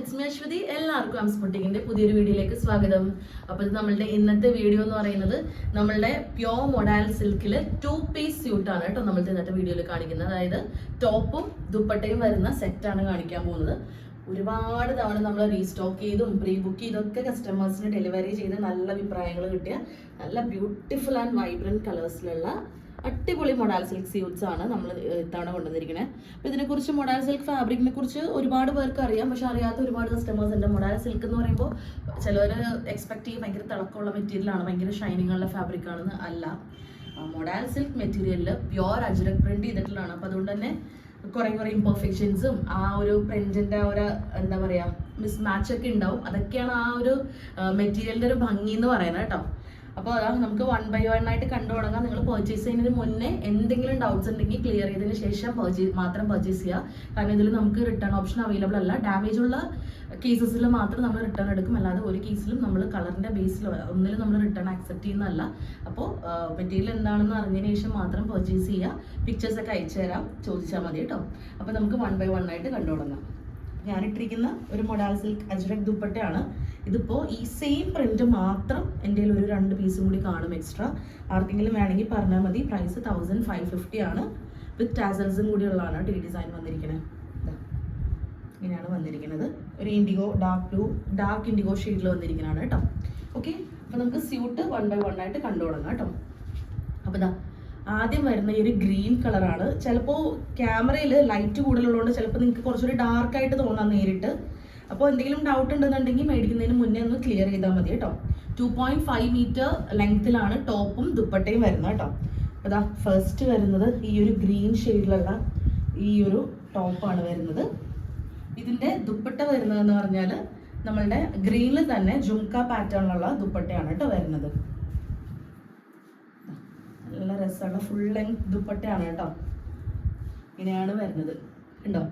It's me Aswathy എല്ലാവർക്കും അംസ്പുട്ടിക്കിന്റെ പുതിയൊരു വീഡിയോയിലേക്ക് സ്വാഗതം. അപ്പോൾ ഇത് നമ്മളുടെ ഇന്നത്തെ വീഡിയോ എന്ന് പറയുന്നത് നമ്മളുടെ പ്യോർ മൊഡാൽ സിൽക്കിൽ ടു പീസ് സ്യൂട്ട് ആണ് കേട്ടോ നമ്മളുടെ ഇന്നത്തെ വീഡിയോയിൽ കാണിക്കുന്നത്. അതായത് ടോപ്പും ദുപ്പട്ടയും വരുന്ന സെറ്റ് ആണ് കാണിക്കാൻ പോകുന്നത്. ഒരുപാട് തവണ നമ്മൾ റീസ്റ്റോക്ക് ചെയ്തും പ്രീ ബുക്ക് ചെയ്തൊക്കെ കസ്റ്റമേഴ്സിന് ഡെലിവറി ചെയ്ത് നല്ല അഭിപ്രായങ്ങൾ കിട്ടിയ നല്ല ബ്യൂട്ടിഫുൾ ആൻഡ് വൈബ്രന്റ് കളേഴ്സിലുള്ള അടിപൊളി മൊഡാൽ സിൽക്ക് സ്യൂട്ട്സ് ആണ് നമ്മൾ ഇത്തവണ കൊണ്ടുവന്നിരിക്കുന്നത് അപ്പോൾ ഇതിനെക്കുറിച്ച് മൊഡാൽ സിൽക്ക് ഫാബ്രിക്കിനെ കുറിച്ച് ഒരുപാട് പേർക്ക് അറിയാം. പക്ഷെ അറിയാത്ത ഒരുപാട് കസ്റ്റമേഴ്സ് ഉണ്ട്. മൊഡാൽ സിൽക്ക് എന്ന് പറയുമ്പോൾ ചിലർ എക്സ്പെക്ട് ചെയ്യും ഭയങ്കര തിളക്കമുള്ള മെറ്റീരിയലാണ് ഭയങ്കര ഷൈനിങ് ഉള്ള ഫാബ്രിക് ആണെന്ന് അല്ല. മൊഡാൽ സിൽക്ക് മെറ്റീരിയലിൽ പ്യുവർ അജ്രക് പ്രിന്റ് ചെയ്തിട്ടുള്ളതാണ്. അപ്പോൾ അതുകൊണ്ട് തന്നെ കുറേ കുറേ ഇംപെർഫെക്ഷൻസും ആ ഒരു പ്രിന്റിന്റെ ഒരു എന്താ പറയാ മിസ് മാച്ച് ഒക്കെ ഉണ്ടാവും. അതൊക്കെയാണ് ആ ഒരു മെറ്റീരിയലിന്റെ ഒരു ഭംഗി എന്ന് പറയുന്നത് കേട്ടോ. അപ്പോൾ അതാണ് നമുക്ക് വൺ ബൈ വൺ ആയിട്ട് കണ്ടു തുടങ്ങാം. നിങ്ങൾ പർച്ചേസ് ചെയ്യുന്നതിന് മുന്നേ എന്തെങ്കിലും ഡൗട്ട്സ് ഉണ്ടെങ്കിൽ ക്ലിയർ ചെയ്തതിന് ശേഷം പർച്ചേസ് മാത്രം പർച്ചേസ് ചെയ്യുക. കാരണം ഇതിൽ നമുക്ക് റിട്ടേൺ ഓപ്ഷൻ അവൈലബിൾ അല്ല. ഡാമേജ് ഉള്ള കേസസിൽ മാത്രം നമ്മൾ റിട്ടേൺ എടുക്കും. അല്ലാതെ ഒരു കേസിലും നമ്മൾ കളറിന്റെ ബേസിൽ ഒന്നിലും നമ്മൾ റിട്ടേൺ ആക്സെപ്റ്റ് ചെയ്യുന്നതല്ല. അപ്പോൾ മെറ്റീരിയൽ എന്താണെന്ന് അറിഞ്ഞതിന് ശേഷം മാത്രം പർച്ചേസ് ചെയ്യുക. പിക്ചേഴ്സ് ഒക്കെ അയച്ചു തരാം. ചോദിച്ചാൽ മതി കേട്ടോ അപ്പോൾ നമുക്ക് വൺ ബൈ വൺ ആയിട്ട് കണ്ടു തുടങ്ങാം. ഞാനിട്ടിരിക്കുന്ന ഒരു മൊഡാൽ സിൽക്ക് അജ്രക് ദുപ്പട്ടയാണ്. ഇതിപ്പോൾ ഈ സെയിം പ്രിന്റ് മാത്രം എന്റെ ഒരു രണ്ട് പീസും കൂടി കാണും എക്സ്ട്രാ ആർക്കെങ്കിലും വേണമെങ്കിൽ പറഞ്ഞാൽ മതി. പ്രൈസ് തൗസൻഡ് ഫൈവ് ഫിഫ്റ്റി ആണ്. വിത്ത് ടാസൽസും കൂടി ഉള്ളതാണ് ടി ഡിസൈൻ വന്നിരിക്കുന്നത്. ഇങ്ങനെയാണ് വന്നിരിക്കുന്നത് ഒരു indigo dark blue dark indigo ഷെയ്ഡിൽ വന്നിരിക്കുന്നതാണ് കേട്ടോ ഓക്കെ അപ്പോൾ നമുക്ക് സ്യൂട്ട് വൺ ബൈ വൺ ആയിട്ട് കണ്ടു തുടങ്ങാം കേട്ടോ അപ്പോൾ ഇതാ ആദ്യം വരുന്ന ഈ ഒരു ഗ്രീൻ കളറാണ് ചിലപ്പോൾ ക്യാമറയിൽ ലൈറ്റ് കൂടുതലുള്ളതുകൊണ്ട് ചിലപ്പോൾ നിങ്ങൾക്ക് കുറച്ചുകൂടി ഡാർക്കായിട്ട് തോന്നാം നേരിട്ട്. അപ്പോൾ എന്തെങ്കിലും ഡൗട്ട് ഉണ്ടെന്നുണ്ടെങ്കിൽ മേടിക്കുന്നതിന് മുന്നേ ഒന്ന് ക്ലിയർ ചെയ്താൽ മതി കേട്ടോ. ടു പോയിന്റ് ഫൈവ് മീറ്റർ ലെങ്ത്തിലാണ് ടോപ്പും ദുപ്പട്ടയും വരുന്നത് കേട്ടോ. അതാ ഫസ്റ്റ് വരുന്നത് ഈ ഒരു ഗ്രീൻ ഷെയ്ഡിലുള്ള ഈ ഒരു ടോപ്പാണ് വരുന്നത്. ഇതിന്റെ ദുപ്പട്ട വരുന്നതെന്ന് പറഞ്ഞാൽ നമ്മളുടെ ഗ്രീനിൽ തന്നെ ജുംക പാറ്റേണിലുള്ള ദുപ്പട്ടയാണ് കേട്ടോ വരുന്നത്. നല്ല രസമുള്ള ഫുൾ ലെങ്ത് ദുപ്പട്ടയാണ് കേട്ടോ. ഇങ്ങനെയാണ് വരുന്നത്. ഉണ്ടോ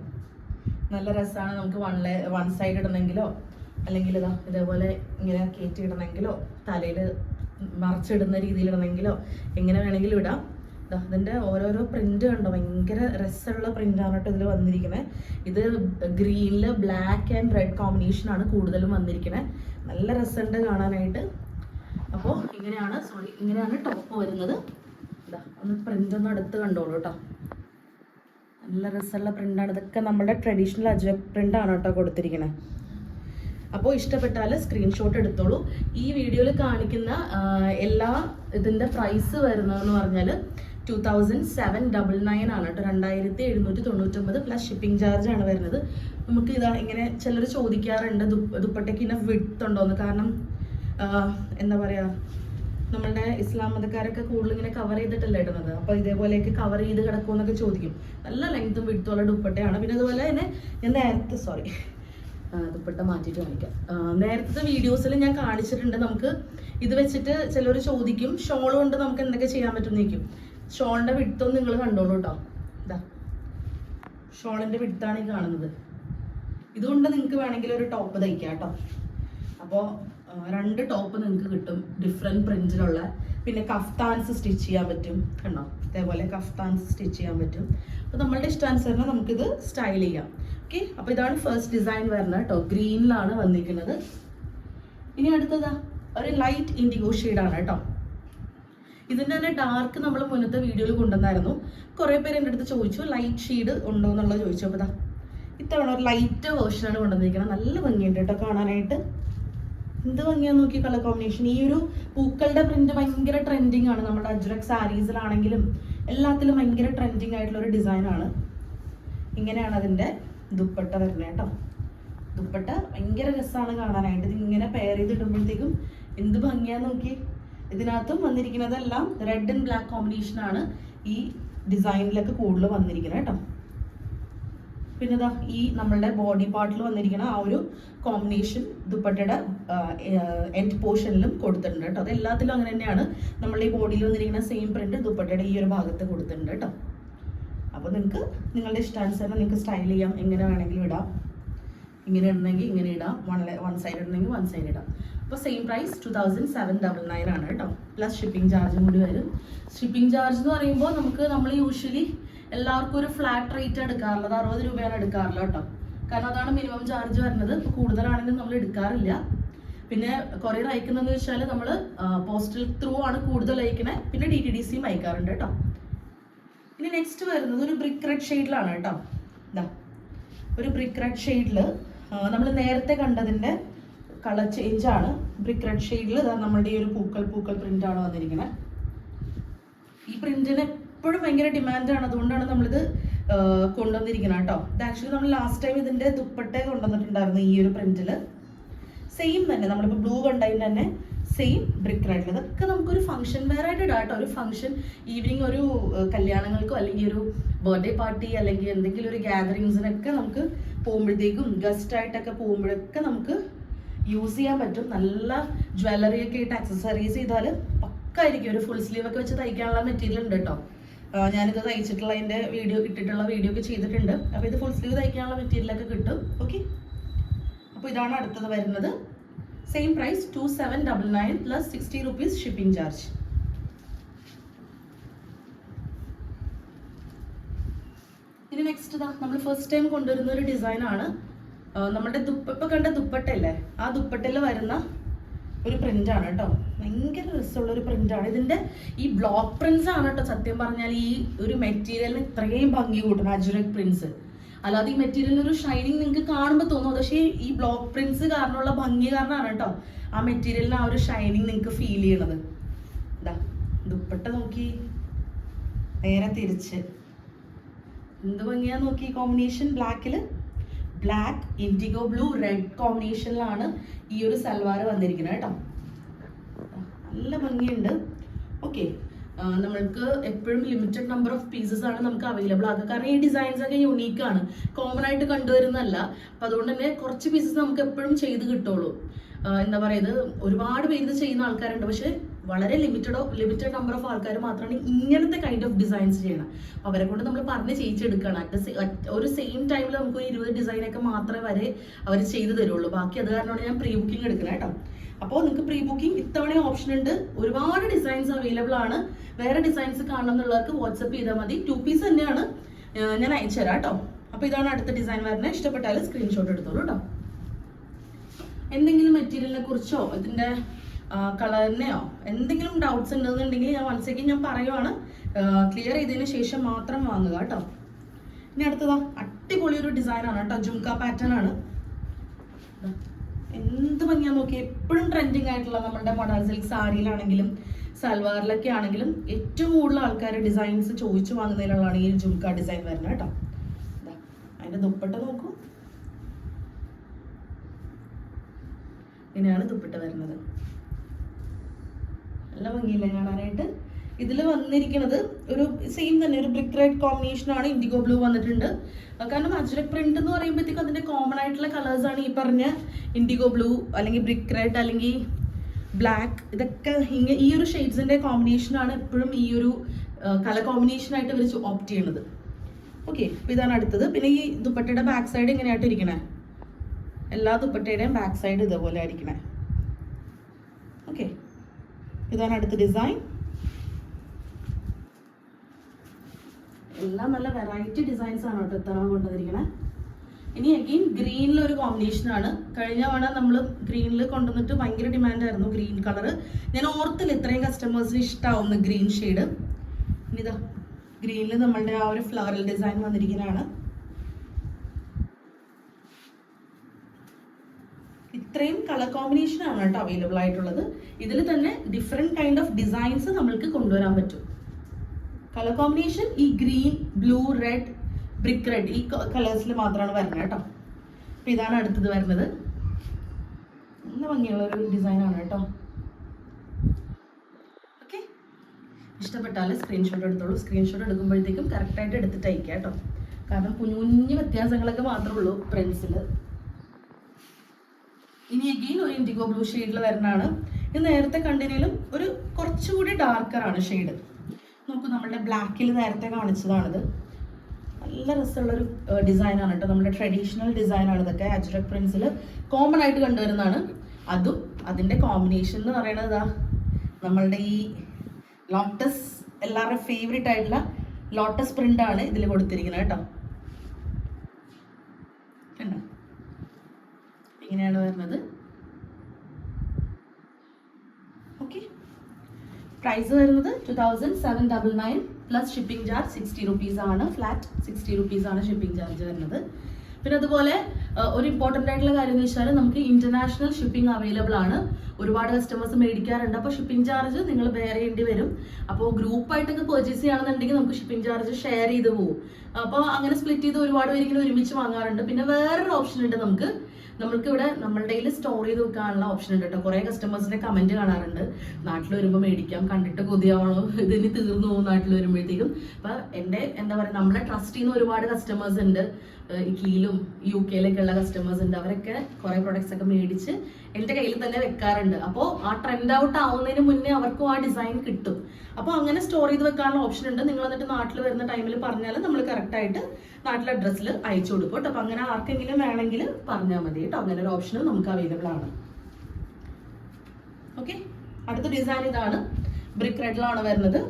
നല്ല രസമാണ് നമുക്ക് വൺ വൺ സൈഡ് ഇടണമെങ്കിലോ അല്ലെങ്കിൽ ഇതാ ഇതേപോലെ ഇങ്ങനെ കയറ്റി ഇടണമെങ്കിലോ തലയിൽ മറച്ചിടുന്ന രീതിയിൽ ഇടണമെങ്കിലോ എങ്ങനെ വേണമെങ്കിലും ഇടാം. ഇതിന്റെ ഓരോരോ പ്രിന്റ് കണ്ടോ? ഭയങ്കര രസമുള്ള പ്രിന്റാണ് കേട്ടോ ഇതിൽ വന്നിരിക്കുന്നത് ഇത് ഗ്രീനിൽ ബ്ലാക്ക് ആൻഡ് റെഡ് കോമ്പിനേഷനാണ് കൂടുതലും വന്നിരിക്കുന്നത് നല്ല രസമുണ്ട് കാണാനായിട്ട്. അപ്പോൾ ഇങ്ങനെയാണ് സോറി ഇങ്ങനെയാണ് ടോപ്പ് വരുന്നത്. ഇതാ ഒന്ന് പ്രിന്റ് ഒന്ന് എടുത്ത് കണ്ടോളൂ കേട്ടോ. നല്ല രസമുള്ള പ്രിന്റാണ് ഇതൊക്കെ നമ്മുടെ ട്രഡീഷണൽ അജ്വ പ്രിന്റാണ് കേട്ടോ കൊടുത്തിരിക്കുന്നത് അപ്പോൾ ഇഷ്ടപ്പെട്ടാൽ സ്ക്രീൻഷോട്ട് എടുത്തോളൂ. ഈ വീഡിയോയിൽ കാണിക്കുന്ന എല്ലാ ഇതിന്റെ പ്രൈസ് വരുന്നതെന്ന് പറഞ്ഞാൽ two thousand seven double nine ആണ് കേട്ടോ. രണ്ടായിരത്തി എഴുന്നൂറ്റി തൊണ്ണൂറ്റൊമ്പത് പ്ലസ് ഷിപ്പിംഗ് ചാർജ് ആണ് വരുന്നത്. നമുക്ക് ഇതാ ഇങ്ങനെ ചിലർ ചോദിക്കാറുണ്ട് ദുപ്പ- ദുപ്പട്ടയ്ക്ക് ഇന്ന വിഡ്ത്ത് എന്ന് കാരണം എന്താ പറയുക നമ്മളുടെ ഇസ്ലാം മതക്കാരൊക്കെ കൂടുതൽ ഇങ്ങനെ കവർ ചെയ്തിട്ടല്ലേ ഇടുന്നത്? അപ്പോൾ ഇതേപോലെയൊക്കെ കവർ ചെയ്ത് കിടക്കുമെന്നൊക്കെ ചോദിക്കും. നല്ല ലെങ്ത്തും വിടുത്തുള്ള ദുപ്പട്ടയാണ്. പിന്നെ അതുപോലെ തന്നെ ഞാൻ നേരത്തെ സോറി ദുപ്പട്ട മാറ്റിയിട്ട് കാണിക്കാം. നേരത്തെ വീഡിയോസിൽ ഞാൻ കാണിച്ചിട്ടുണ്ട്. നമുക്ക് ഇത് വെച്ചിട്ട് ചിലർ ചോദിക്കും ഷോൾ കൊണ്ട് നമുക്ക് എന്തൊക്കെ ചെയ്യാൻ പറ്റുന്നേക്കും ഷോളിന്റെ വിടുത്തൊന്നും നിങ്ങൾ കണ്ടോളൂ കേട്ടോ ഇതാ. ഷോളിന്റെ വിടുത്താണ് ഈ കാണുന്നത്. ഇതുകൊണ്ട് നിങ്ങൾക്ക് വേണമെങ്കിൽ ഒരു ടോപ്പ് തയ്ക്കാം കേട്ടോ അപ്പോൾ രണ്ട് ടോപ്പ് നിങ്ങൾക്ക് കിട്ടും. ഡിഫറെന്റ് പ്രിന്റിലുള്ള പിന്നെ കഫ്താൻസ് സ്റ്റിച്ച് ചെയ്യാൻ പറ്റും കണ്ടോ? അതേപോലെ കഫ്താൻസ് സ്റ്റിച്ച് ചെയ്യാൻ പറ്റും. അപ്പോൾ നമ്മളുടെ ഇഷ്ടാനുസരണം നമുക്കിത് സ്റ്റൈൽ ചെയ്യാം. ഓക്കെ അപ്പോൾ ഇതാണ് ഫസ്റ്റ് ഡിസൈൻ വരുന്നത് കേട്ടോ. ഗ്രീനിലാണ് വന്നിരിക്കുന്നത്. ഇനി അടുത്തതാ ഒരു ലൈറ്റ് ഇൻഡിഗോ ആണ് കേട്ടോ. ഇതിന്റെ തന്നെ ഡാർക്ക് നമ്മൾ മുന്നത്തെ വീഡിയോയിൽ കൊണ്ടുവന്നായിരുന്നു. കുറേ പേര് എന്റെ അടുത്ത് ചോദിച്ചു ലൈറ്റ് ഷെയ്ഡ് ഉണ്ടോ എന്നുള്ളത് ചോദിച്ചു. അപ്പോൾ ഇതാ ഇത്തവണ ഒരു ലൈറ്റ് വേർഷനാണ് കൊണ്ടുവന്നിരിക്കുന്നത്. നല്ല ഭംഗിയുണ്ട് കേട്ടോ കാണാനായിട്ട്. എന്ത് ഭംഗിയാ നോക്കി കളർ കോമ്പിനേഷൻ ഈ ഒരു പൂക്കളുടെ പ്രിന്റ് ഭയങ്കര ട്രെൻഡിങ് ആണ്. നമ്മുടെ അജ്രക് സാരീസിലാണെങ്കിലും എല്ലാത്തിലും ഭയങ്കര ട്രെൻഡിങ് ആയിട്ടുള്ള ഒരു ഡിസൈൻ ആണ്. ഇങ്ങനെയാണ് അതിന്റെ ദുപ്പട്ട വരുന്നത് കേട്ടോ. ദുപ്പട്ട ഭയങ്കര രസമാണ് കാണാനായിട്ട്. ഇത് ഇങ്ങനെ പെയർ ചെയ്ത് ഇടുമ്പോഴത്തേക്കും എന്ത് ഭംഗിയാ നോക്കി ഇതിനകത്തും വന്നിരിക്കുന്നതെല്ലാം റെഡ് ആൻഡ് ബ്ലാക്ക് കോമ്പിനേഷൻ ആണ് ഈ ഡിസൈനിലൊക്കെ കൂടുതൽ വന്നിരിക്കുന്നത് കേട്ടോ. പിന്നെ ഇതാ ഈ നമ്മളുടെ ബോഡി പാർട്ടിൽ വന്നിരിക്കുന്ന ആ ഒരു കോമ്പിനേഷൻ ദുപ്പട്ടയുടെ എൻഡ് പോർഷനിലും കൊടുത്തിട്ടുണ്ട് കേട്ടോ. അത് എല്ലാത്തിലും അങ്ങനെ തന്നെയാണ് നമ്മളുടെ ഈ ബോഡിയിൽ വന്നിരിക്കുന്ന സെയിം പ്രിന്റ് ദുപ്പട്ടയുടെ ഈ ഒരു ഭാഗത്ത് കൊടുത്തിട്ടുണ്ട് കേട്ടോ. അപ്പോൾ നിങ്ങൾക്ക് നിങ്ങളുടെ ഇഷ്ടാനുസരണം നിങ്ങൾക്ക് സ്റ്റൈൽ ചെയ്യാം. എങ്ങനെ വേണമെങ്കിലും ഇടാം. ഇങ്ങനെ ഇടണമെങ്കിൽ ഇങ്ങനെ ഇടാം. വൺ വൺ സൈഡ് ഇടണമെങ്കിൽ വൺ സൈഡ് ഇടാം. അപ്പോൾ same price two thousand seven double nine ആണ് കേട്ടോ. പ്ലസ് ഷിപ്പിംഗ് ചാർജും കൂടി വരും. ഷിപ്പിംഗ് ചാർജ് എന്ന് പറയുമ്പോൾ നമുക്ക് നമ്മൾ യൂഷ്വലി എല്ലാവർക്കും ഒരു ഫ്ലാറ്റ് റേറ്റ് എടുക്കാറുള്ളത് അറുപത് രൂപയാണ് എടുക്കാറുള്ളത് കേട്ടോ. കാരണം അതാണ് മിനിമം ചാർജ് വരുന്നത്. കൂടുതലാണെങ്കിൽ നമ്മൾ എടുക്കാറില്ല. പിന്നെ കൊറിയർ അയക്കുന്നതെന്ന് വെച്ചാൽ നമ്മൾ പോസ്റ്റൽ ത്രൂ ആണ് കൂടുതൽ അയക്കുന്നത് പിന്നെ ഡി ടി ഡി സിയും അയക്കാറുണ്ട് കേട്ടോ. ഇനി നെക്സ്റ്റ് വരുന്നത് ഒരു ബ്രിക്ക് റെഡ് ഷെയ്ഡിലാണ് കേട്ടോ. ഇതാ ഒരു ബ്രിക്ക് റെഡ് ഷെയ്ഡിൽ നമ്മൾ നേരത്തെ കണ്ടതിന്റെ കളർ ചേഞ്ച് ആണ് ബ്രിക്ക് റെഡ് ഷെയ്ഡിൽ നമ്മുടെ ഈ ഒരു പൂക്കൾ പൂക്കൾ പ്രിന്റ് ആണ് വന്നിരിക്കുന്നത് ഈ പ്രിന്റിന് എപ്പോഴും ഭയങ്കര ഡിമാൻഡാണ് അതുകൊണ്ടാണ് നമ്മളിത് കൊണ്ടുവന്നിരിക്കുന്നത് കേട്ടോ. ഇത് ആക്ച്വലി നമ്മൾ ലാസ്റ്റ് ടൈം ഇതിന്റെ ദുപ്പട്ട കൊണ്ടുവന്നിട്ടുണ്ടായിരുന്നു ഈ ഒരു പ്രിന്റിൽ സെയിം തന്നെ. നമ്മളിപ്പോൾ ബ്ലൂ കണ്ടതിന് തന്നെ സെയിം ബ്രിക്ക് റൈഡിൽ ഇതൊക്കെ നമുക്കൊരു ഫംഗ്ഷൻ വെയർ ആയിട്ട് ഇടാം കേട്ടോ. ഒരു ഫംഗ്ഷൻ ഈവനിങ് ഒരു കല്യാണങ്ങൾക്കോ അല്ലെങ്കിൽ ഒരു ബർത്ത്ഡേ പാർട്ടി അല്ലെങ്കിൽ എന്തെങ്കിലും ഒരു ഗ്യാതറിങ്സിനൊക്കെ നമുക്ക് പോകുമ്പോഴത്തേക്കും ഗസ്റ്റ് ആയിട്ടൊക്കെ പോകുമ്പോഴൊക്കെ നമുക്ക് യൂസ് ചെയ്യാൻ പറ്റും. നല്ല ജ്വല്ലറി ഒക്കെ ഇട്ട് അക്സസറീസ് ചെയ്താൽ പക്കായിരിക്കും. ഒരു ഫുൾ സ്ലീവ് ഒക്കെ വെച്ച് തയ്ക്കാനുള്ള മെറ്റീരിയൽ ഉണ്ട് കേട്ടോ. ഞാനിത് തയ്ച്ചിട്ടുള്ള അതിന്റെ വീഡിയോ ഇട്ടിട്ടുള്ള വീഡിയോ ഒക്കെ ചെയ്തിട്ടുണ്ട്. അപ്പോൾ ഇത് ഫുൾ സ്ലീവ് തയ്ക്കാനുള്ള മെറ്റീരിയലൊക്കെ കിട്ടും. ഓക്കെ അപ്പോൾ ഇതാണ് അടുത്തത് വരുന്നത്. Same price two seven double nine plus sixty rupees shipping charge ഇനി നെക്സ്റ്റ് ഇതാ നമ്മൾ ഫസ്റ്റ് ടൈം കൊണ്ടുവരുന്ന ഒരു ഡിസൈനാണ് നമ്മുടെ ദുപ്പ ഇപ്പം കണ്ട ദുപ്പട്ടല്ലേ ആ ദുപ്പട്ടയിൽ വരുന്ന ഒരു പ്രിന്റ് ആണ് കേട്ടോ. ഭയങ്കര രസമുള്ള ഒരു പ്രിന്റ് ആണ്. ഇതിന്റെ ഈ ബ്ലോക്ക് പ്രിന്റ്സ് ആണ് കേട്ടോ സത്യം പറഞ്ഞാൽ ഈ ഒരു മെറ്റീരിയലിന് ഇത്രയും ഭംഗി കൂട്ടണം അജുരക് പ്രിന്റ്സ് അല്ലാതെ ഈ മെറ്റീരിയലിന് ഒരു ഷൈനിങ് നിങ്ങൾക്ക് കാണുമ്പോൾ തോന്നും. പക്ഷേ ഈ ബ്ലോക്ക് പ്രിന്റ്സ് കാരണമുള്ള ഭംഗി കാരണമാണ് കേട്ടോ ആ മെറ്റീരിയലിന് ആ ഒരു ഷൈനിങ് നിങ്ങൾക്ക് ഫീൽ ചെയ്യണത്. ഇതാ ദുപ്പട്ട നോക്കി. നേരെ തിരിച്ച്. എന്ത് ഭംഗിയാ നോക്കി കോമ്പിനേഷൻ ബ്ലാക്കിൽ ബ്ലാക്ക് ഇൻഡിഗോ ബ്ലൂ റെഡ് കോമ്പിനേഷനിലാണ് ഈ ഒരു സൽവാർ വന്നിരിക്കുന്നത് കേട്ടോ. നല്ല ഭംഗിയുണ്ട്. ഓക്കെ നമ്മൾക്ക് എപ്പോഴും ലിമിറ്റഡ് നമ്പർ ഓഫ് പീസസ് ആണ് നമുക്ക് അവൈലബിൾ ആക്കുക കാരണം ഈ ഡിസൈൻസ് ഒക്കെ യുണീക്ക് ആണ്. കോമൺ ആയിട്ട് കണ്ടുവരുന്നതല്ല. അപ്പം അതുകൊണ്ട് തന്നെ കുറച്ച് പീസസ് നമുക്ക് എപ്പോഴും ചെയ്ത് കിട്ടുള്ളൂ. എന്താ പറയുന്നത് ഒരുപാട് പേര് ഇത് ചെയ്യുന്ന ആൾക്കാരുണ്ട്. പക്ഷെ വളരെ ലിമിറ്റഡ് ലിമിറ്റഡ് നമ്പർ ഓഫ് ആൾക്കാർ മാത്രമാണ് ഇങ്ങനത്തെ കൈൻഡ് ഓഫ് ഡിസൈൻസ് ചെയ്യണം അപ്പൊ അവരെ കൊണ്ട് നമ്മൾ പറഞ്ഞ് ചെയ്യിച്ചെടുക്കണം അറ്റ് ഒരു സെയിം ടൈമിൽ നമുക്ക് ഇരുപത് ഡിസൈനൊക്കെ മാത്രമേ വരെ അവർ ചെയ്തു തരുള്ളൂ. ബാക്കി അത് കാരണമാണ് ഞാൻ പ്രീ ബുക്കിംഗ് എടുക്കണം കേട്ടോ. അപ്പോൾ നിങ്ങൾക്ക് പ്രീ ബുക്കിംഗ് ഇത്തവണ ഓപ്ഷൻ ഉണ്ട്. ഒരുപാട് ഡിസൈൻസ് അവൈലബിൾ ആണ്. വേറെ ഡിസൈൻസ് കാണണം എന്നുള്ളവർക്ക് വാട്സപ്പ് ചെയ്താൽ മതി. ടു പീസ് തന്നെയാണ്. ഞാൻ അയച്ചു തരാം കേട്ടോ. അപ്പോൾ ഇതാണ് അടുത്ത ഡിസൈൻ വരുന്നത്. ഇഷ്ടപ്പെട്ടാൽ സ്ക്രീൻഷോട്ട് എടുത്തോളൂ കേട്ടോ. എന്തെങ്കിലും മെറ്റീരിയലിനെ കുറിച്ചോ ഇതിന്റെ കളറിനെയോ എന്തെങ്കിലും ഡൗട്ട്സ് ഉണ്ടെന്നുണ്ടെങ്കിൽ ഞാൻ വൺസ് ഞാൻ പറയുവാണ്. ക്ലിയർ ചെയ്തതിന് ശേഷം മാത്രം വാങ്ങുക കേട്ടോ. ഇനി അടുത്തതാ അടിപൊളി ഒരു ഡിസൈൻ ആണ് കേട്ടോ. ജുംക പാറ്റേൺ ആണ്. എന്ത് ഭംഗിയാ നോക്കി. എപ്പോഴും ട്രെൻഡിങ് ആയിട്ടുള്ള നമ്മുടെ മൊഡാൾ സിൽക്ക് സാരിയിലാണെങ്കിലും സൽവാറിലൊക്കെ ആണെങ്കിലും ഏറ്റവും കൂടുതൽ ആൾക്കാർ ഡിസൈൻസ് ചോദിച്ചു വാങ്ങുന്നതിലുള്ളതാണ് ഈ ജുംക ഡിസൈൻ വരുന്നത് കേട്ടോ. അതിന്റെ ദുപ്പട്ട നോക്കൂ. ഇങ്ങനെയാണ് ദുപ്പട്ട വരുന്നത്. നല്ല ഭംഗിയില്ലേ കാണാനായിട്ട്? ഇതിൽ വന്നിരിക്കുന്നത് ഒരു സെയിം തന്നെ ഒരു ബ്രിക്ക് റെഡ് കോമ്പിനേഷൻ ആണ് ഇൻഡിഗോ ബ്ലൂ വന്നിട്ടുണ്ട്. കാരണം അജ്രക് പ്രിന്റ് എന്ന് പറയുമ്പോഴത്തേക്കും അതിന്റെ കോമൺ ആയിട്ടുള്ള കളേഴ്സ് ആണ് ഈ പറഞ്ഞ ഇൻഡിഗോ ബ്ലൂ അല്ലെങ്കിൽ ബ്രിക്ക് റെഡ് അല്ലെങ്കിൽ ബ്ലാക്ക് ഇതൊക്കെ ഇങ്ങനെ ഈ ഒരു ഷെയ്ഡ്സിന്റെ കോമ്പിനേഷൻ ആണ് എപ്പോഴും ഈ ഒരു കളർ കോമ്പിനേഷൻ ആയിട്ട് ഇവർ ഓപ്റ്റ് ചെയ്യണത്. ഓക്കെ അപ്പോൾ ഇതാണ് അടുത്തത്. പിന്നെ ഈ ദുപ്പട്ടയുടെ ബാക്ക് സൈഡ് ഇങ്ങനെയായിട്ട് ഇരിക്കണേ? എല്ലാ ദുപ്പട്ടയുടെയും ബാക്ക് സൈഡ് ഇതേപോലെ ആയിരിക്കണേ. ഓക്കെ ഇതാണ് അടുത്ത ഡിസൈൻ എല്ലാം നല്ല വെറൈറ്റി ഡിസൈൻസ് ആണ് കേട്ടോ ഇത്തവണ കൊണ്ടുവന്നിരിക്കണേ. ഇനി അഗെയിൻ ഗ്രീനിൽ ഒരു കോമ്പിനേഷൻ ആണ്. കഴിഞ്ഞ തവണ നമ്മൾ ഗ്രീനിൽ കൊണ്ടുവന്നിട്ട് ഭയങ്കര ഡിമാൻഡ് ആയിരുന്നു ഗ്രീൻ കളർ ഞാൻ ഓർത്തില്ല ഇത്രയും കസ്റ്റമേഴ്സിന് ഇഷ്ടമാവുന്ന ഗ്രീൻ ഷെയ്ഡ് ഇനിതാ ഗ്രീനിൽ നമ്മളുടെ ആ ഒരു ഫ്ലവറൽ ഡിസൈൻ വന്നിരിക്കുന്നതാണ്. ഇത്രയും കളർ കോമ്പിനേഷൻ ആണ് കേട്ടോ അവൈലബിൾ ആയിട്ടുള്ളത്. ഇതിൽ തന്നെ ഡിഫറെന്റ് കൈൻഡ് ഓഫ് ഡിസൈൻസ് നമ്മൾക്ക് കൊണ്ടുവരാൻ പറ്റും. കളർ കോമ്പിനേഷൻ ഈ green blue red brick red ഈ കളേഴ്സിൽ മാത്രമാണ് വരുന്നത് കേട്ടോ. അപ്പൊ ഇതാണ് അടുത്തത് വരുന്നത്. നല്ല ഭംഗിയുള്ള ഒരു ഡിസൈനാണ് കേട്ടോ. ഓക്കെ ഇഷ്ടപ്പെട്ടാൽ സ്ക്രീൻഷോട്ട് എടുത്തോളൂ. സ്ക്രീൻഷോട്ട് എടുക്കുമ്പോഴത്തേക്കും കറക്റ്റായിട്ട് എടുത്തിട്ട് അയക്കാം കേട്ടോ. കാരണം കുഞ്ഞു കുഞ്ഞു വ്യത്യാസങ്ങളൊക്കെ മാത്രമേ ഉള്ളൂ പ്രിൻസിൽ ഇനി അഗെയിൻ ഒരു ഇൻഡിഗോ ബ്ലൂ ഷെയ്ഡിൽ വരുന്നതാണ്. ഇത് നേരത്തെ കണ്ടതിലും ഒരു കുറച്ചുകൂടി ഡാർക്കറാണ് ഷെയ്ഡ് നോക്കൂ നമ്മുടെ ബ്ലാക്കിൽ നേരത്തെ കാണിച്ചതാണിത്. നല്ല രസമുള്ളൊരു ഡിസൈനാണ് കേട്ടോ. നമ്മുടെ ട്രഡീഷണൽ ഡിസൈനാണ് ഇതൊക്കെ. അജ്രക് പ്രിൻസിൽ കോമൺ ആയിട്ട് കണ്ടുവരുന്നതാണ്. അതും അതിന്റെ കോമ്പിനേഷൻ എന്ന് പറയുന്നത് ഇതാ നമ്മളുടെ ഈ ലോട്ടസ് എല്ലാവരുടെയും ഫേവറേറ്റ് ആയിട്ടുള്ള ലോട്ടസ് പ്രിന്റ് ആണ് ഇതിൽ കൊടുത്തിരിക്കുന്നത് കേട്ടോ. കണ്ടോ? ഇങ്ങനെയാണ് വരുന്നത് ഓക്കെ പ്രൈസ് വരുന്നത് two thousand seven double nine plus shipping charge sixty rupees ആണ്. ഫ്ലാറ്റ് സിക്സ്റ്റി റുപ്പീസ് ആണ് ഷിപ്പിംഗ് ചാർജ് വരുന്നത്. പിന്നെ അതുപോലെ ഒരു ഇമ്പോർട്ടന്റ് ആയിട്ടുള്ള കാര്യം എന്ന് വെച്ചാൽ നമുക്ക് ഇന്റർനാഷണൽ ഷിപ്പിംഗ് അവൈലബിൾ ആണ്. ഒരുപാട് കസ്റ്റമേഴ്സ് മേടിക്കാറുണ്ട്. അപ്പോൾ ഷിപ്പിംഗ് ചാർജ് നിങ്ങൾ ബെയർ ചെയ്യേണ്ടി വരും അപ്പോൾ ഗ്രൂപ്പായിട്ടൊക്കെ പർച്ചേസ് ചെയ്യുകയാണെന്നുണ്ടെങ്കിൽ നമുക്ക് ഷിപ്പിംഗ് ചാർജ് ഷെയർ ചെയ്ത് പോകും അപ്പോൾ അങ്ങനെ സ്പ്ലിറ്റ് ചെയ്ത് ഒരുപാട് പേര് ഇങ്ങനെ ഒരുമിച്ച് വാങ്ങാറുണ്ട്. പിന്നെ വേറൊരു ഓപ്ഷൻ ഉണ്ട് നമുക്ക്. നമ്മൾക്ക് ഇവിടെ നമ്മളുടെ കയ്യിൽ സ്റ്റോർ ചെയ്ത് വെക്കാനുള്ള ഓപ്ഷൻ ഉണ്ട് കേട്ടോ കുറേ കസ്റ്റമേഴ്സിന്റെ കമന്റ് കാണാറുണ്ട്. നാട്ടിൽ വരുമ്പോൾ മേടിക്കാം കണ്ടിട്ട് കൊതിയാവണോ ഇതിന് തീർന്നു പോകും നാട്ടിൽ വരുമ്പോഴത്തേക്കും. അപ്പൊ എന്റെ എന്താ പറയുക നമ്മളെ ട്രസ്റ്റ് ചെയ്യുന്ന ഒരുപാട് കസ്റ്റമേഴ്സ് ഉണ്ട്. ഇറ്റലിയിലും യു കെയിലൊക്കെ ഉള്ള കസ്റ്റമേഴ്സ് ഉണ്ട്. അവരൊക്കെ കുറേ പ്രൊഡക്ട്സ് ഒക്കെ മേടിച്ച് എന്റെ കയ്യിൽ തന്നെ വെക്കാറുണ്ട്. അപ്പോൾ ആ ട്രെൻഡ് ഔട്ട് ആവുന്നതിന് മുന്നേ അവർക്കും ആ ഡിസൈൻ കിട്ടും. അപ്പോൾ അങ്ങനെ സ്റ്റോർ ചെയ്ത് വെക്കാനുള്ള ഓപ്ഷൻ ഉണ്ട്. നിങ്ങൾ എന്നിട്ട് നാട്ടിൽ വരുന്ന ടൈമിൽ പറഞ്ഞാൽ നമ്മൾ കറക്റ്റായിട്ട് നാട്ടിലെ അഡ്രസ്സിൽ അയച്ചു കൊടുക്കും കേട്ടോ. അപ്പോൾ അങ്ങനെ ആർക്കെങ്കിലും വേണമെങ്കിൽ പറഞ്ഞാൽ മതി കേട്ടോ. അങ്ങനെ ഒരു ഓപ്ഷൻ നമുക്ക് അവൈലബിൾ ആണ്. ഓക്കെ അടുത്ത ഡിസൈൻ ഇതാണ്. ബ്രിക്ക് റെഡിലാണ് വരുന്നത്.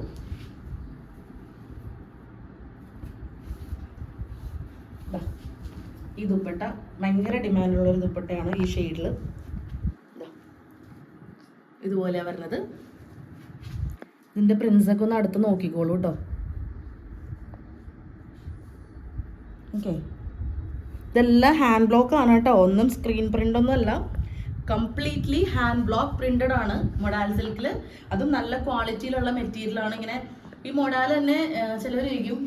ഈ ദുപ്പട്ട ഭയങ്കര ഡിമാൻഡുള്ള ഒരു ദുപ്പട്ടയാണ് ഈ ഷെയ്ഡിൽ. ഇതുപോലെ വരുന്നത്. ഇതിന്റെ പ്രിൻസൊക്കെ ഒന്ന് അടുത്ത് നോക്കിക്കോളൂ കേട്ടോ ഓക്കെ. ഇതെല്ലാം ഹാൻഡ് ബ്ലോക്ക് ആണ് കേട്ടോ ഒന്നും സ്ക്രീൻ പ്രിന്റ് ഒന്നും അല്ല. കംപ്ലീറ്റ്ലി ഹാൻഡ് ബ്ലോക്ക് പ്രിന്റഡ് ആണ് മൊഡാൽ സിൽക്കിൽ അതും നല്ല ക്വാളിറ്റിയിലുള്ള മെറ്റീരിയൽ ആണ്. ഇങ്ങനെ ഈ മൊഡാൽ തന്നെ ചിലവർ ചോദിക്കും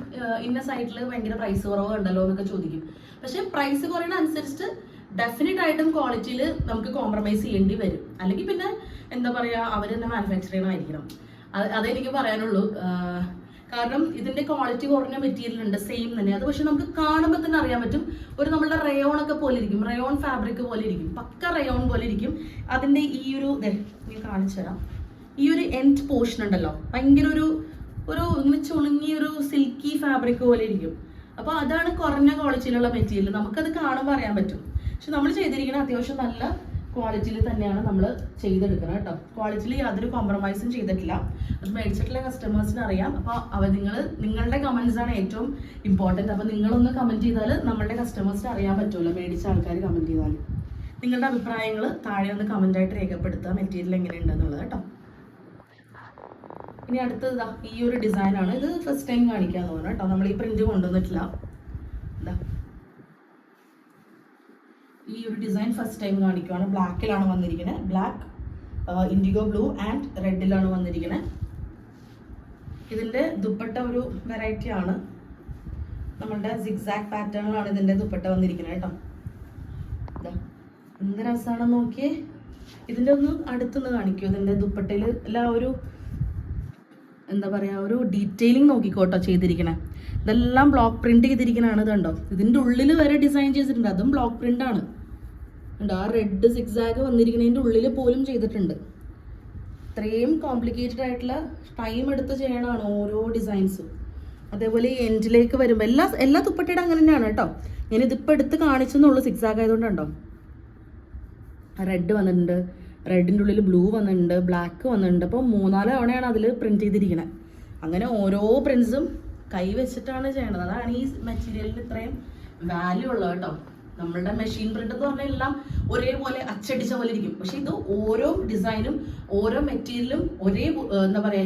ഇന്ന സൈറ്റിൽ ഭയങ്കര പ്രൈസ് കുറവ് ഉണ്ടല്ലോ എന്നൊക്കെ ചോദിക്കും. പക്ഷെ പ്രൈസ് കുറയുന്ന അനുസരിച്ച് ഡെഫിനറ്റ് ആയിട്ടും ക്വാളിറ്റിയിൽ നമുക്ക് കോംപ്രമൈസ് ചെയ്യേണ്ടി വരും. അല്ലെങ്കിൽ പിന്നെ എന്താ പറയുക അവർ തന്നെ മാനുഫാക്ചർ ചെയ്യണമായിരിക്കണം. അത് അതെനിക്ക് പറയാനുള്ളൂ. കാരണം ഇതിന്റെ ക്വാളിറ്റി കുറഞ്ഞ മെറ്റീരിയൽ ഉണ്ട് സെയിം തന്നെ. അത് പക്ഷെ നമുക്ക് കാണുമ്പോൾ തന്നെ അറിയാൻ പറ്റും. ഒരു നമ്മളുടെ റയോൺ ഒക്കെ പോലെ ഇരിക്കും. റയോൺ ഫാബ്രിക് പോലെ ഇരിക്കും. പക്ക റയോൺ പോലെ ഇരിക്കും. അതിന്റെ ഈ ഒരു ഞാൻ കാണിച്ചു തരാം. ഈ ഒരു എൻഡ് പോർഷൻ ഉണ്ടല്ലോ. ഭയങ്കര ഒരു ഒരു ഇങ്ങനെ ചുളുങ്ങിയ ഒരു സിൽക്കി ഫാബ്രിക് പോലെ ഇരിക്കും. അപ്പോൾ അതാണ് കുറഞ്ഞ ക്വാളിറ്റിയിലുള്ള മെറ്റീരിയൽ നമുക്കത് കാണുമ്പോൾ അറിയാൻ പറ്റും. പക്ഷെ നമ്മൾ ചെയ്തിരിക്കുന്ന അത്യാവശ്യം നല്ല ക്വാളിറ്റിയിൽ തന്നെയാണ് നമ്മൾ ചെയ്തെടുക്കുന്നത് കേട്ടോ. ക്വാളിറ്റിയിൽ യാതൊരു കോംപ്രമൈസും ചെയ്തിട്ടില്ല. അത് മേടിച്ചിട്ടുള്ള കസ്റ്റമേഴ്സിന് അറിയാം. അപ്പോൾ അവ നിങ്ങൾ നിങ്ങളുടെ കമൻസ് ആണ് ഏറ്റവും ഇമ്പോർട്ടന്റ് അപ്പോൾ നിങ്ങളൊന്ന് കമന്റ് ചെയ്താൽ നമ്മളുടെ കസ്റ്റമേഴ്സിന് അറിയാൻ പറ്റുമല്ലോ മേടിച്ച ആൾക്കാർ കമന്റ് ചെയ്താൽ നിങ്ങളുടെ അഭിപ്രായങ്ങൾ താഴെ ഒന്ന് കമന്റായിട്ട് രേഖപ്പെടുത്തുക മെറ്റീരിയൽ എങ്ങനെയുണ്ടെന്നുള്ളത് കേട്ടോ. ഇനി അടുത്തത് ദാ ഈ ഒരു ഡിസൈൻ ആണ്. ഇത് ഫസ്റ്റ് ടൈം കാണിക്കാൻ തോന്നുന്നു കേട്ടോ. നമ്മൾ ഈ പ്രിന്റ് കൊണ്ടുവന്നിട്ടില്ല. ദാ. ഈ ഒരു ഡിസൈൻ ഫസ്റ്റ് ടൈം കാണിക്കുവാണ്. ബ്ലാക്കിലാണ് വന്നിരിക്കുന്നത് ബ്ലാക്ക് ഇൻഡിഗോ ബ്ലൂ ആൻഡ് റെഡിലാണ് വന്നിരിക്കുന്നത് ഇതിന്റെ ദുപ്പട്ട ഒരു വെറൈറ്റി ആണ്. നമ്മളുടെ സിക്സാക് പാറ്റേണിലാണ് ഇതിന്റെ ദുപ്പട്ട വന്നിരിക്കുന്നത് കേട്ടോ. എന്ത് രസമാണെന്ന് നോക്കിയേ. ഇതിന്റെ ഒന്ന് അടുത്തുനിന്ന് കാണിക്കൂ. ഇതിന്റെ ദുപ്പട്ടയിൽ എല്ലാ ഒരു എന്താ പറയാ ഒരു ഡീറ്റെയിലിംഗ് നോക്കിക്കോട്ടോ ചെയ്തിരിക്കണേ. ഇതെല്ലാം ബ്ലോക്ക് പ്രിന്റ് ചെയ്തിരിക്കണാണ് ഇതുണ്ടോ ഇതിന്റെ ഉള്ളിൽ വരെ ഡിസൈൻ ചെയ്തിട്ടുണ്ട്. അതും ബ്ലോക്ക് പ്രിന്റ് ആണ്. ഉണ്ട് ആ റെഡ് സിക്സാഗ് വന്നിരിക്കുന്നതിന്റെ ഉള്ളിൽ പോലും ചെയ്തിട്ടുണ്ട്. ഇത്രയും കോംപ്ലിക്കേറ്റഡ് ആയിട്ടുള്ള ടൈം എടുത്ത് ചെയ്യണമാണ് ഓരോ ഡിസൈൻസും അതേപോലെ ഈ എൻഡിലേക്ക് വരുമ്പോൾ എല്ലാ എല്ലാ തുപ്പട്ടയുടെ അങ്ങനെ തന്നെയാണ് കേട്ടോ. ഞാൻ ഇതിപ്പോൾ എടുത്ത് കാണിച്ചെന്നുള്ളൂ സിക്സാഗ് ആയതുകൊണ്ടുണ്ടോ റെഡ് വന്നിട്ടുണ്ട്. റെഡിന്റെ ഉള്ളിൽ ബ്ലൂ വന്നിട്ടുണ്ട് ബ്ലാക്ക് വന്നിട്ടുണ്ട്. അപ്പോൾ മൂന്നാൽ തവണയാണ് അതിൽ പ്രിന്റ് ചെയ്തിരിക്കുന്നത് അങ്ങനെ ഓരോ പ്രിൻസും കൈ വെച്ചിട്ടാണ് ചെയ്യണത്. അതാണ് ഈ മെറ്റീരിയലിന് ഇത്രയും വാല്യൂ ഉള്ളത് കേട്ടോ. നമ്മളുടെ മെഷീൻ പ്രിന്റ് എന്ന് പറഞ്ഞാൽ എല്ലാം ഒരേപോലെ അച്ചടിച്ച പോലെ ഇരിക്കും. പക്ഷെ ഇത് ഓരോ ഡിസൈനും ഓരോ മെറ്റീരിയലും ഒരേ എന്താ പറയാ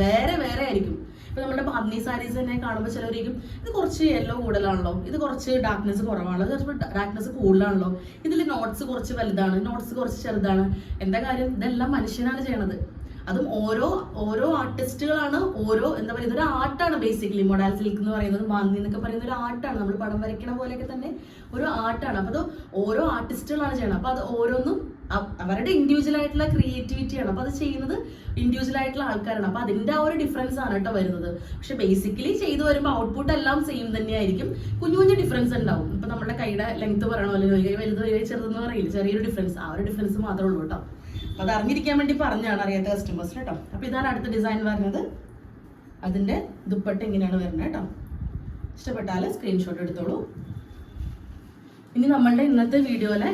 വേറെ വേറെ ആയിരിക്കും. ഇപ്പൊ നമ്മുടെ ബാന്നി സാരീസ് തന്നെ കാണുമ്പോൾ ചിലവരിക്കും ഇത് കുറച്ച് യെല്ലോ കൂടുതലാണല്ലോ ഇത് കുറച്ച് ഡാർക്ക്നെസ് കുറവാണല്ലോ ചിലപ്പോൾ ഡാർക്ക്നെസ് കൂടുതലാണല്ലോ ഇതിൽ നോട്ട്സ് കുറച്ച് വലുതാണ് നോട്ട്സ് കുറച്ച് ചെറുതാണ്. എന്താ കാര്യം? ഇതെല്ലാം മനുഷ്യനാണ് ചെയ്യണത്. അതും ഓരോ ഓരോ ആർട്ടിസ്റ്റുകളാണ് ഓരോ എന്താ പറയുക ഇതൊരു ആർട്ടാണ് ബേസിക്കലി മൊഡാൽ സിൽക്ക് എന്ന് പറയുന്നത് മാന്തി എന്നൊക്കെ പറയുന്ന ഒരു ആർട്ടാണ്. നമ്മൾ പടം വരയ്ക്കണ പോലെയൊക്കെ തന്നെ ഒരു ആർട്ടാണ്. അപ്പോൾ അത് ഓരോ ആർട്ടിസ്റ്റുകളാണ് ചെയ്യണം അപ്പോൾ അത് ഓരോന്നും അവരുടെ ഇൻഡിവിജ്വൽ ആയിട്ടുള്ള ക്രിയേറ്റിവിറ്റിയാണ് അപ്പൊ അത് ചെയ്യുന്നത് ഇൻഡിവിജ്വൽ ആയിട്ടുള്ള ആൾക്കാരാണ്. അപ്പൊ അതിന്റെ ആ ഒരു ഡിഫറൻസ് ആണ് കേട്ടോ വരുന്നത്. പക്ഷെ ബേസിക്കലി ചെയ്തു വരുമ്പോൾ ഔട്ട്പുട്ട് എല്ലാം സെയിം തന്നെയായിരിക്കും. കുഞ്ഞു കുഞ്ഞു ഡിഫറൻസ് ഉണ്ടാവും. ഇപ്പൊ നമ്മുടെ കൈയുടെ ലെങ്ത് പറയണോ? അല്ലെങ്കിൽ വലുത് ചെറുതെന്ന് പറയില്ല? ചെറിയൊരു ഡിഫറൻസ് ആ ഒരു ഡിഫറൻസ് മാത്രമേ ഉള്ളൂ കേട്ടോ. അപ്പോൾ അത് അറിഞ്ഞിരിക്കാൻ വേണ്ടി പറഞ്ഞാണ് അറിയാത്ത കസ്റ്റമേഴ്സ് കേട്ടോ. അപ്പൊ ഇതാണ് അടുത്ത ഡിസൈൻ വരുന്നത്. അതിന്റെ ദുപ്പട്ട എങ്ങനെയാണ് വരുന്നത് കേട്ടോ. ഇഷ്ടപ്പെട്ടാൽ സ്ക്രീൻഷോട്ട് എടുത്തോളൂ. ഇനി നമ്മളുടെ ഇന്നത്തെ വീഡിയോയിലെ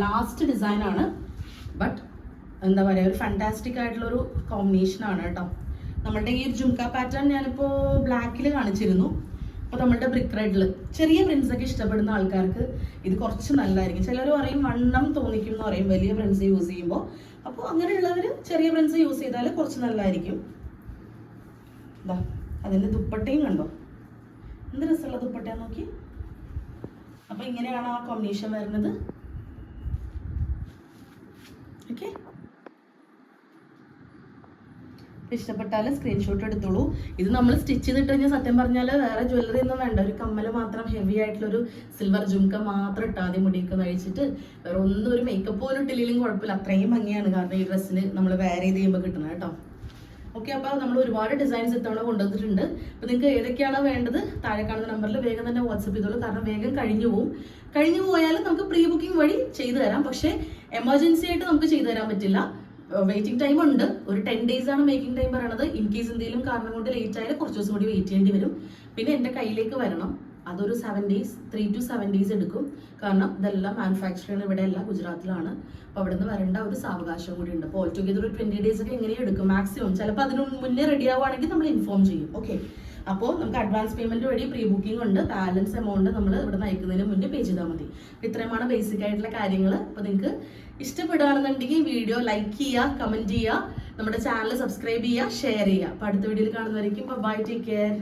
ലാസ്റ്റ് ഡിസൈൻ ആണ്. ബട്ട് എന്താ പറയുക ഒരു ഫാന്റാസ്റ്റിക് കോമ്പിനേഷൻ ആണ് കേട്ടോ. നമ്മളുടെ ഈ ഒരു ജുംക പാറ്റേൺ ഞാനിപ്പോൾ ബ്ലാക്കിൽ കാണിച്ചിരുന്നു. അപ്പോൾ നമ്മളുടെ ബ്രിക്ക് റെഡിൽ ചെറിയ പ്രിൻസൊക്കെ ഇഷ്ടപ്പെടുന്ന ആൾക്കാർക്ക് ഇത് കുറച്ച് നല്ലതായിരിക്കും. ചിലർ പറയും വണ്ണം തോന്നിക്കും എന്ന് പറയും വലിയ പ്രിൻസ് യൂസ് ചെയ്യുമ്പോൾ അപ്പോൾ അങ്ങനെയുള്ളവർ ചെറിയ പ്രിൻസ് യൂസ് ചെയ്താൽ കുറച്ച് നല്ലതായിരിക്കും. അതിന്റെ ദുപ്പട്ടയും കണ്ടോ? എന്ത് രസമുള്ള ദുപ്പട്ട നോക്കി അപ്പോൾ ഇങ്ങനെയാണ് ആ കോമ്പിനേഷൻ വരുന്നത്. ഓക്കെ ഇഷ്ടപ്പെട്ടാൽ സ്ക്രീൻഷോട്ട് എടുത്തോളൂ. ഇത് നമ്മൾ സ്റ്റിച്ച് ചെയ്തിട്ട് കഴിഞ്ഞാൽ സത്യം പറഞ്ഞാൽ വേറെ ജ്വല്ലറി ഒന്നും വേണ്ട. ഒരു കമ്മൽ മാത്രം ഹെവി ആയിട്ടുള്ള ഒരു സിൽവർ ജുംക മാത്രം ഇട്ടാൽ മതി മുടിയൊക്കെ കഴിച്ചിട്ട് വേറെ ഒന്നും ഒരു മേക്കപ്പ് പോലും ഇട്ടില്ലെങ്കിലും കുഴപ്പമില്ല. അത്രയും ഭംഗിയാണ്. കാരണം ഈ ഡ്രസ്സിന് നമ്മൾ വേറെ ഇത് ചെയ്യുമ്പോൾ കിട്ടുന്നത് കേട്ടോ. ഓക്കെ അപ്പോൾ നമ്മൾ ഒരുപാട് ഡിസൈൻസ് ഇത്തവണ കൊണ്ടുവന്നിട്ടുണ്ട്. അപ്പോൾ നിങ്ങൾക്ക് ഏതൊക്കെയാണ് വേണ്ടത് താഴെ കാണുന്ന നമ്പറിൽ വേഗം തന്നെ വാട്സപ്പ് ചെയ്തോളൂ. കാരണം വേഗം കഴിഞ്ഞു പോകും കഴിഞ്ഞു പോയാലും നമുക്ക് പ്രീ ബുക്കിംഗ് വഴി ചെയ്തു തരാം. പക്ഷേ എമർജൻസി ആയിട്ട് നമുക്ക് ചെയ്തു തരാൻ പറ്റില്ല. വെയിറ്റിംഗ് ടൈം ഉണ്ട്. ഒരു ടെൻ ഡേയ്സ് ആണ് മേക്കിംഗ് ടൈം പറയണത്. ഇൻ കേസ് എന്തെങ്കിലും കാരണം കൊണ്ട് ലേറ്റ് ആയാലും കുറച്ച് ദിവസം കൂടി വെയിറ്റ് ചെയ്യേണ്ടി വരും. പിന്നെ എന്റെ കയ്യിലേക്ക് വരണം. അതൊരു seven days three to seven days എടുക്കും. കാരണം ഇതെല്ലാം മാനുഫാക്ചറിങ് ഇവിടെ എല്ലാം ഗുജറാത്തിലാണ്. അപ്പോൾ അവിടെ നിന്ന് വരേണ്ട ഒരു സാവകാശം കൂടി ഉണ്ട്. അപ്പോൾ ഓൾ ഒരു ട്വന്റി ഡേയ്സ് ഒക്കെ എങ്ങനെ എടുക്കും? മാക്സിമം ചിലപ്പോൾ അതിന് മുന്നേ റെഡി ആവുകയാണെങ്കിൽ നമ്മൾ ഇൻഫോം ചെയ്യും. ഓക്കെ അപ്പോൾ നമുക്ക് അഡ്വാൻസ് പേയ്മെന്റ് വഴി പ്രീ ബുക്കിംഗ് ഉണ്ട്. ബാലൻസ് എമൗണ്ട് നമ്മൾ ഇവിടെ നിന്ന് അയക്കുന്നതിന് മുന്നേ പേ ചെയ്താൽ മതി. ഇത്രയുമാണ് ബേസിക് ആയിട്ടുള്ള കാര്യങ്ങൾ അപ്പോൾ നിങ്ങൾക്ക് ഇഷ്ടപ്പെടുകയാണെന്നുണ്ടെങ്കിൽ വീഡിയോ ലൈക്ക് ചെയ്യുക കമന്റ് ചെയ്യുക നമ്മുടെ ചാനൽ സബ്സ്ക്രൈബ് ചെയ്യുക ഷെയർ ചെയ്യുക. അപ്പോൾ അടുത്ത വീഡിയോയിൽ കാണുന്നവരേക്കും ബൈ ടേക്ക് കെയർ